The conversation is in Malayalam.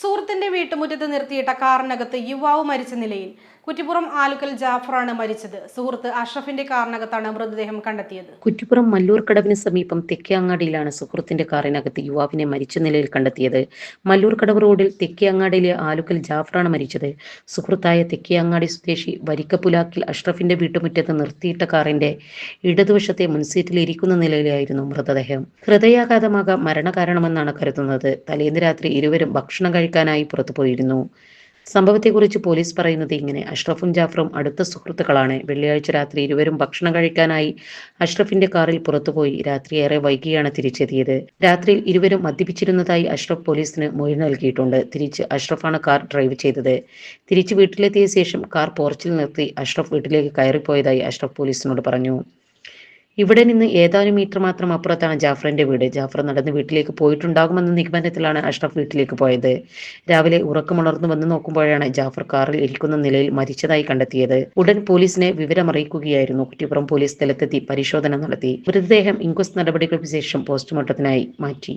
സുഹൃത്തിന്റെ വീട്ടുമുറ്റത്ത് നിർത്തിയിട്ട കാറിനകത്ത് യുവാവ് മരിച്ച നിലയിൽ കുറ്റിപ്പുറം ആലുക്കൽ ജാഫറാണ് മരിച്ചത്. സുഹൃത്ത് അഷ്റഫിന്റെ കാറിനകത്താണ് മൃതദേഹം കണ്ടെത്തിയത്. കുറ്റിപ്പുറം മല്ലൂർക്കടവിന് സമീപം തെക്കേങ്ങാടിയിലാണ് സുഹൃത്തിന്റെ കാറിനകത്ത് യുവാവിനെ മരിച്ച നിലയിൽ കണ്ടെത്തിയത്. മല്ലൂർക്കടവ് റോഡിൽ തെക്കേങ്ങാടിയിലെ ആലുക്കൽ ജാഫറാണ് മരിച്ചത്. സുഹൃത്തായ തെക്കേങ്ങാടി സ്വദേശി വരിക്കപ്പുലാക്കിൽ അഷ്റഫിന്റെ വീട്ടുമുറ്റത്ത് നിർത്തിയിട്ട കാറിന്റെ ഇടതുവശത്തെ മുൻസീറ്റിൽ ഇരിക്കുന്ന നിലയിലായിരുന്നു മൃതദേഹം. ഹൃദയാഘാതമാകാം മരണകാരണമെന്നാണ് കരുതുന്നത്. തലേന്ന് രാത്രി ഇരുവരും ഭക്ഷണം കഴിക്കാനായി പുറത്തു പോയിരുന്നു. സംഭവത്തെക്കുറിച്ച് പോലീസ് പറയുന്നത് ഇങ്ങനെ. അഷ്റഫും ജാഫറും അടുത്ത സുഹൃത്തുക്കളാണ്. വെള്ളിയാഴ്ച രാത്രി ഇരുവരും ഭക്ഷണം കഴിക്കാനായി അഷ്റഫിന്റെ കാറിൽ പുറത്തുപോയി രാത്രി ഏറെ വൈകിയാണ് തിരിച്ചെത്തിയത്. രാത്രിയിൽ ഇരുവരും മദ്യപിച്ചിരുന്നതായി അഷ്റഫ് പോലീസിന് മൊഴി നൽകിയിട്ടുണ്ട്. തിരിച്ച് അഷ്റഫാണ് കാർ ഡ്രൈവ് ചെയ്തത്. തിരിച്ച് വീട്ടിലെത്തിയ ശേഷം കാർ പോർച്ചിൽ നിർത്തി അഷ്റഫ് വീട്ടിലേക്ക് കയറിപ്പോയതായി അഷ്റഫ് പോലീസിനോട് പറഞ്ഞു. ഇവിടെ നിന്ന് ഏതാനും മീറ്റർ മാത്രം അപ്പുറത്താണ് ജാഫറിന്റെ വീട്. ജാഫർ നടന്ന് വീട്ടിലേക്ക് പോയിട്ടുണ്ടാകുമെന്ന നിഗമനത്തിലാണ് അഷ്റഫ് വീട്ടിലേക്ക് പോയത്. രാവിലെ ഉറക്കമുണർന്നു വന്ന് നോക്കുമ്പോഴാണ് ജാഫർ കാറിൽ ഇരിക്കുന്ന നിലയിൽ മരിച്ചതായി കണ്ടെത്തിയത്. ഉടൻ പോലീസിനെ വിവരമറിയിക്കുകയായിരുന്നു. കുറ്റിപ്പുറം പോലീസ് സ്ഥലത്തെത്തി പരിശോധന നടത്തി. മൃതദേഹം ഇൻക്വസ്റ്റ് നടപടികൾക്ക് ശേഷം പോസ്റ്റ്മോർട്ടത്തിനായി മാറ്റി.